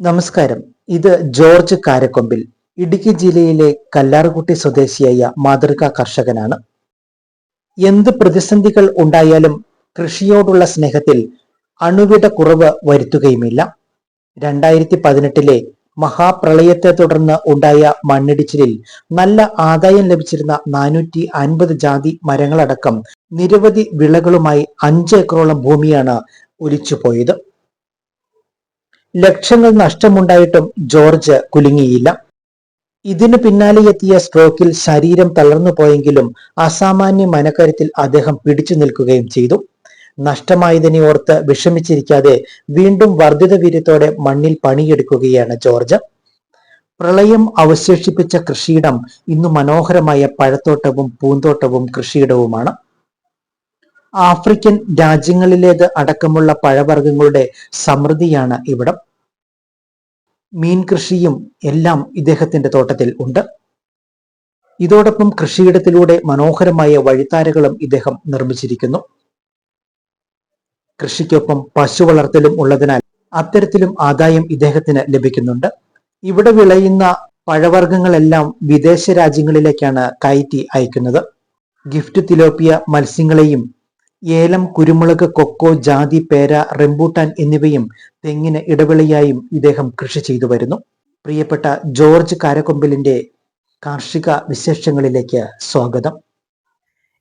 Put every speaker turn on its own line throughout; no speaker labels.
നമസ്കാരം. ഇത് ജോർജ് കാരക്കൊമ്പിൽ ഇടുക്കി ജില്ലയിലെ കല്ലാറുകുട്ടി സ്വദേശിയായ മാതൃകാ കർഷകനാണ്. എന്ത് പ്രതിസന്ധികൾ ഉണ്ടായാലും കൃഷിയോടുള്ള സ്നേഹത്തിൽ അണുവിട കുറവ് വരുത്തുകയുമില്ല. രണ്ടായിരത്തി പതിനെട്ടിലെ മഹാപ്രളയത്തെ തുടർന്ന് ഉണ്ടായ മണ്ണിടിച്ചിലിൽ നല്ല ആദായം ലഭിച്ചിരുന്ന നാനൂറ്റി അൻപത് ജാതി മരങ്ങളടക്കം നിരവധി വിളകളുമായി അഞ്ച് ഏക്കറോളം ഭൂമിയാണ് ഒലിച്ചുപോയത്. ലക്ഷങ്ങൾ നഷ്ടമുണ്ടായിട്ടും ജോർജ് കുലുങ്ങിയില്ല. ഇതിനു പിന്നാലെ എത്തിയ സ്ട്രോക്കിൽ ശരീരം തളർന്നു പോയെങ്കിലും അസാമാന്യ മനക്കരുത്തിൽ അദ്ദേഹം പിടിച്ചു നിൽക്കുകയും ചെയ്തു. നഷ്ടമായതിനെ ഓർത്ത് വിഷമിച്ചിരിക്കാതെ വീണ്ടും വർദ്ധിത വീര്യത്തോടെ മണ്ണിൽ പണിയെടുക്കുകയാണ് ജോർജ്. പ്രളയം അവശേഷിപ്പിച്ച കൃഷിയിടം ഇന്ന് മനോഹരമായ പഴത്തോട്ടവും പൂന്തോട്ടവും കൃഷിയിടവുമാണ്. ആഫ്രിക്കൻ രാജ്യങ്ങളിലേത് അടക്കമുള്ള പഴവർഗങ്ങളുടെ സമൃദ്ധിയാണ് ഇവിടം. മീൻ കൃഷിയും എല്ലാം ഇദ്ദേഹത്തിന്റെ തോട്ടത്തിൽ ഉണ്ട്. ഇതോടൊപ്പം കൃഷിയിടത്തിലൂടെ മനോഹരമായ വഴിത്താരകളും ഇദ്ദേഹം നിർമ്മിച്ചിരിക്കുന്നു. കൃഷിക്കൊപ്പം പശു വളർത്തലും ഉള്ളതിനാൽ അത്തരത്തിലും ആദായം ഇദ്ദേഹത്തിന് ലഭിക്കുന്നുണ്ട്. ഇവിടെ വിളയുന്ന പഴവർഗങ്ങളെല്ലാം വിദേശ രാജ്യങ്ങളിലേക്കാണ് കയറ്റി അയക്കുന്നത്. ഗിഫ്റ്റ് തിലോപ്പിയ മത്സ്യങ്ങളെയും ഏലം കുരുമുളക് കൊക്കോ ജാതി പേര റെമ്പൂട്ടാൻ എന്നിവയും തെങ്ങിന് ഇടവിളയായും ഇദ്ദേഹം കൃഷി ചെയ്തു വരുന്നു. പ്രിയപ്പെട്ട ജോർജ് കാരക്കൊമ്പിലിന്റെ കാർഷിക വിശേഷങ്ങളിലേക്ക് സ്വാഗതം.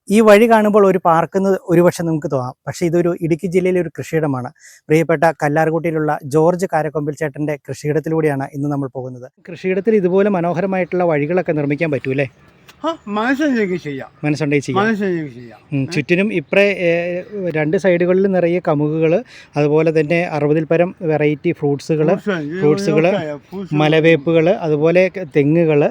ഈ വഴി കാണുമ്പോൾ ഒരു പാർക്കെന്ന് ഒരുപക്ഷെ നമുക്ക് തോന്നാം. പക്ഷേ ഇതൊരു ഇടുക്കി ജില്ലയിലെ ഒരു കൃഷിയിടമാണ്. പ്രിയപ്പെട്ട കല്ലാർകുട്ടിയിലുള്ള ജോർജ് കാരക്കൊമ്പിൽ ചേട്ടന്റെ കൃഷിയിടത്തിലൂടെയാണ് ഇന്ന് നമ്മൾ പോകുന്നത്. കൃഷിയിടത്തിൽ ഇതുപോലെ മനോഹരമായിട്ടുള്ള വഴികളൊക്കെ നിർമ്മിക്കാൻ പറ്റൂലേ
ചെയ്യാം.
മനസ്സുണ്ടെങ്കിൽ ചെയ്യാം.
ചെയ്യാം.
ഉം, ചുറ്റിനും ഇപ്പറേ രണ്ട് സൈഡുകളിൽ നിറയെ കമുകുകൾ അതുപോലെ തന്നെ അറുപതിൽ പരം വെറൈറ്റി ഫ്രൂട്ട്സുകൾ ഫ്രൂട്ട്സുകൾ മലവേപ്പുകൾ അതുപോലെ തെങ്ങുകൾ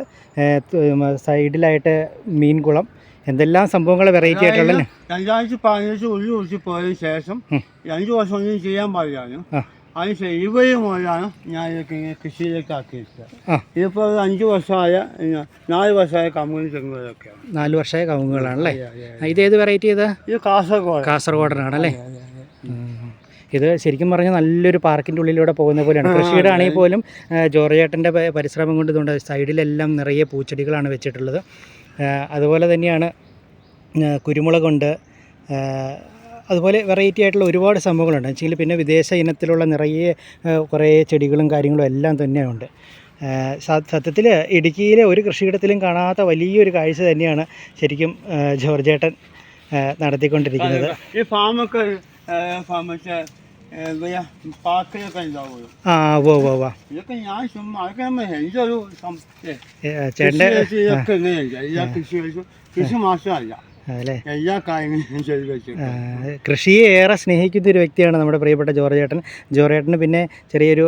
സൈഡിലായിട്ട് മീൻകുളം എന്തെല്ലാം സംഭവങ്ങൾ വെറൈറ്റി ആയിട്ടുള്ള
രണ്ടായിരത്തി പതിനഞ്ച് ഉള്ളി ദിവസം പോയതിനു ശേഷം. രണ്ടു വർഷം ഒന്നും ചെയ്യാൻ പാടില്ലായിരുന്നു. അതിനുശേഷം ഇരുപത് മുതലാണ് ഞാൻ ഇതൊക്കെ കൃഷിയിലേക്ക് ആക്കിയത്
ആ.
ഇതിപ്പോൾ ഒരു അഞ്ച് വർഷമായ നാല് വർഷമായ കമ്പനി തെങ്ങുകളൊക്കെയാണ്
നാല് വർഷമായ കവുങ്ങുകളാണല്ലേ? ഇത് ഏത് വെറൈറ്റി ഇത്?
ഇത് കാസർഗോഡ്
കാസർഗോഡനാണല്ലേ അല്ലേ ഇത് ശരിക്കും പറഞ്ഞാൽ നല്ലൊരു പാർക്കിന്റെ ഉള്ളിലൂടെ പോകുന്ന പോലെയാണ്. കൃഷിയുടെ ആണെങ്കിൽ പോലും ജോർജേട്ടന്റെ പരിശ്രമം കൊണ്ട് ഇതുകൊണ്ട് സൈഡിലെല്ലാം നിറയെ പൂച്ചെടികളാണ് വെച്ചിട്ടുള്ളത്. അതുപോലെ തന്നെയാണ് കുരുമുളകുണ്ട് അതുപോലെ വെറൈറ്റി ആയിട്ടുള്ള ഒരുപാട് സംഭവങ്ങളുണ്ട്. വെച്ചെങ്കിൽ പിന്നെ വിദേശ ഇനത്തിലുള്ള നിറയെ കുറേ ചെടികളും കാര്യങ്ങളും എല്ലാം തന്നെയുണ്ട്. സത്യത്തിൽ ഇടുക്കിയിലെ ഒരു കൃഷിയിടത്തിലും കാണാത്ത വലിയൊരു കാഴ്ച തന്നെയാണ് ശരിക്കും ജോർജേട്ടൻ നടത്തിക്കൊണ്ടിരിക്കുന്നത്.
ഈ ഫാമൊക്കെ
ആ
ഏ,
ഏ, ചേട്ടന്റെ
കൃഷി മാത്രമല്ല എല്ലാ കാര്യങ്ങളും ചെയ്ത് വെച്ചു
ആ, കൃഷിയെ ഏറെ സ്നേഹിക്കുന്ന ഒരു വ്യക്തിയാണ് നമ്മുടെ പ്രിയപ്പെട്ട ജോർജേട്ടൻ. ജോർജേട്ടന് പിന്നെ ചെറിയൊരു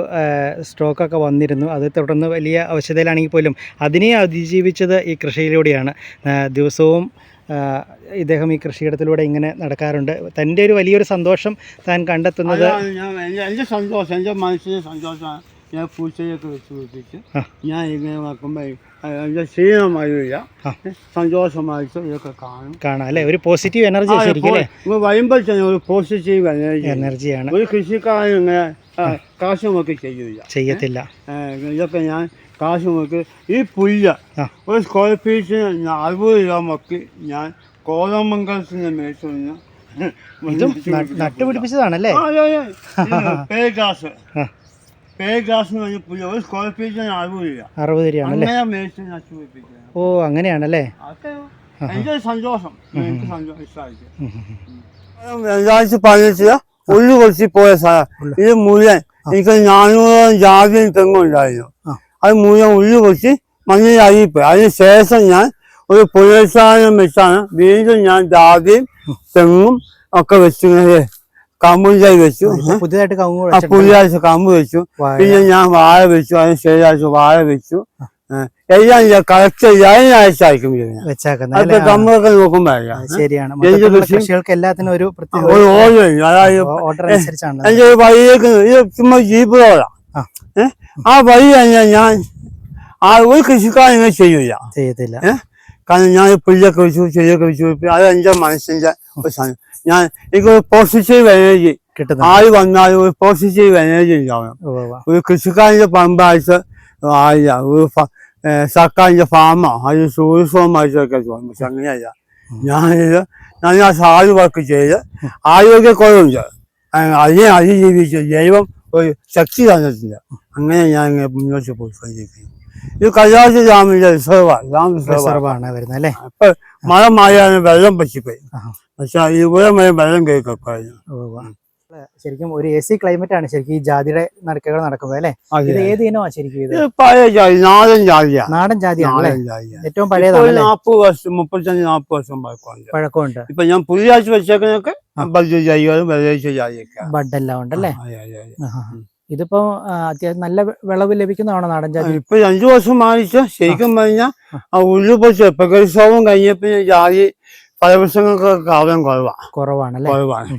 സ്ട്രോക്കൊക്കെ വന്നിരുന്നു. അത് തുടർന്ന് വലിയ അവശതയിലാണെങ്കിൽ പോലും അതിനെ അതിജീവിച്ചത് ഈ കൃഷിയിലൂടെയാണ്. ദിവസവും ഇദ്ദേഹം ഈ കൃഷിയിടത്തിലൂടെ ഇങ്ങനെ നടക്കാറുണ്ട്. തന്റെ ഒരു വലിയൊരു സന്തോഷം താൻ കണ്ടെത്തുന്നത്
എന്റെ സന്തോഷം എന്റെ മനസ്സിന്റെ സന്തോഷമാണ് ഞാൻ പൂച്ചയൊക്കെ വെച്ച് പിടിപ്പിച്ച് ഞാൻ ഇങ്ങനെ നോക്കുമ്പോൾ ക്ഷീണമായില്ല.
ആ.
സന്തോഷമായിട്ട് ഇതൊക്കെ കാണും.
കാണാം അല്ലേ? ഒരു പോസിറ്റീവ് എനർജി
വരുമ്പോൾ തന്നെ ഒരു പോസിറ്റീവ് എനർജി
എനർജിയാണ്
ഒരു കൃഷിക്കാരൻ ഇങ്ങനെ കാശുമൊക്കെ ചെയ്യില്ല
ചെയ്യത്തില്ല.
ഇതൊക്കെ ഞാൻ കാശുമൊക്കെ ഈ പുല്ല് ഒരു സ്ക്വയർ ഫീറ്റിന് അറുപത് രൂപ മുക്കി ഞാൻ
കോതമംഗലത്തിന്റെ മേശ നട്ടുപിടിപ്പിച്ചതാണല്ലേ.
പേ ഗ്ലാസ് എന്ന് പറഞ്ഞ പുല്ല് ഒരു സ്ക്വയർ ഫീറ്റിന് അറുപത് രൂപ
അറുപത് രൂപയാണല്ലേ?
അങ്ങനെ മേടിച്ച് നട്ടുപിടിപ്പിക്കുന്നത്
ഓ അങ്ങനെയാണല്ലേ?
അതൊക്കെ സന്തോഷം. എനിക്ക് സന്തോഷം ഇഷ്ടമായിട്ട്
ഉം, ഉം, ഉം.
രണ്ടായിരത്തി പതിനെട്ടിൽ ഉള്ളു കൊച്ചി പോയ സ്ഥലം ഇത് മുഴുവൻ എനിക്ക് നാനൂറോളം ജാതിയും തെങ്ങും ഉണ്ടായിരുന്നു. അത് മുഴുവൻ ഉള്ളു കൊച്ചി മഞ്ഞളായിപ്പോയി അതിന് ശേഷം ഞാൻ ഒരു പുനരുത്ഥാനം വെച്ചാണ് വീണ്ടും ഞാൻ ജാതിയും തെങ്ങും ഒക്കെ വെച്ചു ഇങ്ങനെ കമ്പും ചായ വെച്ചു.
പുതിയതായിട്ട് വെച്ചിട്ടുണ്ട്.
പുതിയാഴ്ച കമ്പ് വെച്ചു. പിന്നെ ഞാൻ വാഴ വെച്ചു. അതിന് ശേഷം വാഴ വെച്ചു. എല്ലാം കളക്ട്
വെച്ചേക്കുന്നത്
അപ്പൊ കമ്പൊക്കെ നോക്കുമ്പോ
ശരിയാണ്? കൃഷികൾക്ക് എല്ലാത്തിനും ഒരു
ഓർഡർ
അനുസരിച്ചാണ്
എന്റെ വഴിയിലേക്ക് ചുമ്മാ ജീപ്പ് റോഡാ
ആ.
വഴി തന്നെ ഞാൻ ആ ഒരു കൃഷിക്കാരൻ ഇങ്ങനെ ചെയ്യൂല.
ചെയ്യത്തില്ല?
കാരണം ഞാൻ പുല്ലൊക്കെ വെച്ചു ചെടിയൊക്കെ വെച്ചു. അത് എന്റെ മനസ്സിന്റെ ഒരു സാധനം. ഞാൻ എനിക്ക് ഒരു പോസിറ്റീവ് എനർജി
കിട്ടുന്നുണ്ട്.
ആര് വന്നാലും ഒരു പോസിറ്റീവ് എനർജി ഉണ്ടാവണം. ഒരു കൃഷിക്കാരന്റെ പമ്പായിട്ട് ആയില്ല ഒരു സർക്കാരിന്റെ ഫാമോ അത് ടൂറിസവുമായിട്ടൊക്കെ തോന്നും പക്ഷെ അങ്ങനെയല്ല. ഞാനിത് ഞാൻ ആ സാധു വർക്ക് ചെയ്ത് ആരോഗ്യക്കുറവുണ്ട്. കുറവുണ്ട് അതിനെ അതിജീവിച്ച് ദൈവം ഒരു ശക്തി തന്നിട്ടില്ല അങ്ങനെ ഞാൻ ഇങ്ങനെ മുന്നോട്ട് പോയി ഇത് കൈലാസ ഡാമിന്റെ റിസർവാണ് ഡാം റിസർവാണ്
വരുന്നത് അല്ലേ?
അപ്പൊ മഴ മാറിയാണ് വെള്ളം പറ്റിപ്പോയി. പക്ഷെ ഇതുപോലെ മഴ വെള്ളം
ഉവ്വ്. ശരിക്കും ഒരു എ സി ക്ലൈമറ്റ് ആണ് ശരിക്കും ഈ ജാതിയുടെ നടക്കകൾ നടക്കുന്നത് അല്ലേ? ഇത് ഏത് ഇനമാണ് ശരിക്കും ഇത്?
ഇത് പഴയ ജാതി നാടൻ ജാതിയാ.
നാടൻ ജാതിയാണ്
ജാതിയാ.
ഏറ്റവും പഴയതാണ്
നാപ്പത് വർഷം മുപ്പത്തഞ്ച് നാപ്പത് വർഷം പഴക്കമുണ്ട്.
പഴക്കമുണ്ട്.
ഇപ്പൊ ഞാൻ പുതിയാഴ്ച വെച്ചേക്കുന്നൊക്കെ ജാതിയൊക്കെ
ബഡെല്ലാം ഉണ്ടല്ലേ. ഇതിപ്പോ അത്യാവശ്യം നല്ല വിളവ് ലഭിക്കുന്നതാണോ നാടൻ ജാതി?
ഇപ്പൊ അഞ്ചു വർഷം മാറിച്ച്. ശരിക്കും പറഞ്ഞാൽ ആ. ഉള്ളു പൊച്ച് പ്രകൃതിക്ഷോഭം കഴിഞ്ഞപ്പോ ജാതി ഫലവൃക്ഷങ്ങൾക്കൊക്കെ ആവശ്യം കുറവാ.
കുറവാണല്ലേ?
കുറവാണ്.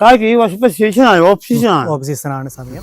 കാര്യം ഈ വർഷം ഇപ്പൊ സീസണാണ് ഓഫ് സീസണാണ്
ഓഫ് സീസൺ ആണ് സമയം.